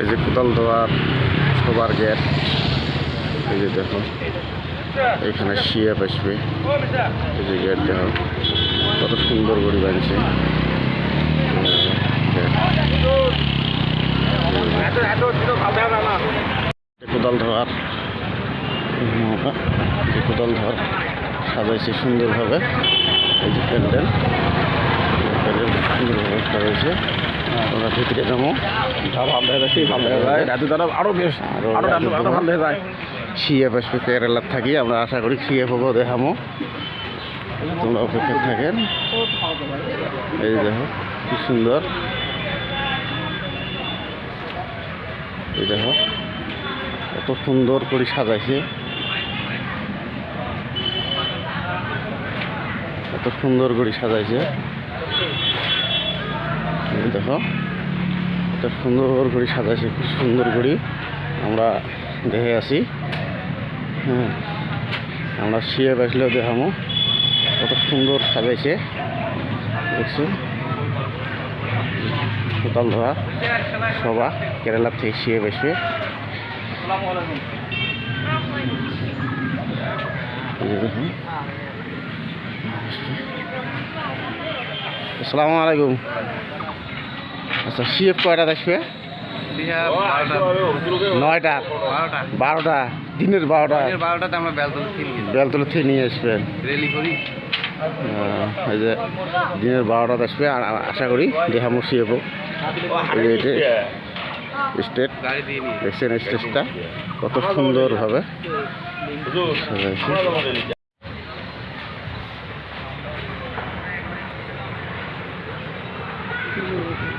এই যে কোদাল দেওয়ার সবার গেট, এই যে দেখো, এখানে শিয়া আসবে এই যে গেট দেখো, কত সুন্দর করে বানছে কোদাল ধোয়ার কোদাল ধোয়ার সাজাইছে সুন্দরভাবে, এই যে প্যান্ডেল প্যান্ডেল সুন্দরভাবে সাজাইছে। আমরা ভিতরে ভালো হয়ে যায়। সিএফ কেরালার থাকি আমরা আশা করি সিএফ হব দেখামো। তোমরা অপেক্ষা থাকেন। এই দেখো কি সুন্দর। এই দেখো কত সুন্দর করে সাজাইছে। কত সুন্দর করে সাজাইছে। দেখো কত সুন্দর করে সাজাইছে খুব সুন্দর করে আমরা দেখে আছি হ্যাঁ আমরা শিয়ে বসলেও দেখামো কত সুন্দর সাজাইছে দেখছ কোদাল ধোয়া সবা কেরালার থেকে শিয়ে বসবে আসসালামু আলাইকুম আচ্ছা সিএফ কয়টা দেখবে নয়টা? বারোটা। দিনের বারোটা? বারোটাতে আমরা বেলতলা থেকে নিয়ে আসবেন। এই যে দিনের বারোটা আসবে আর আশা করি দেহা মুসিয়েব স্টেট দেখছেন স্টেজটা কত সুন্দরভাবে Thank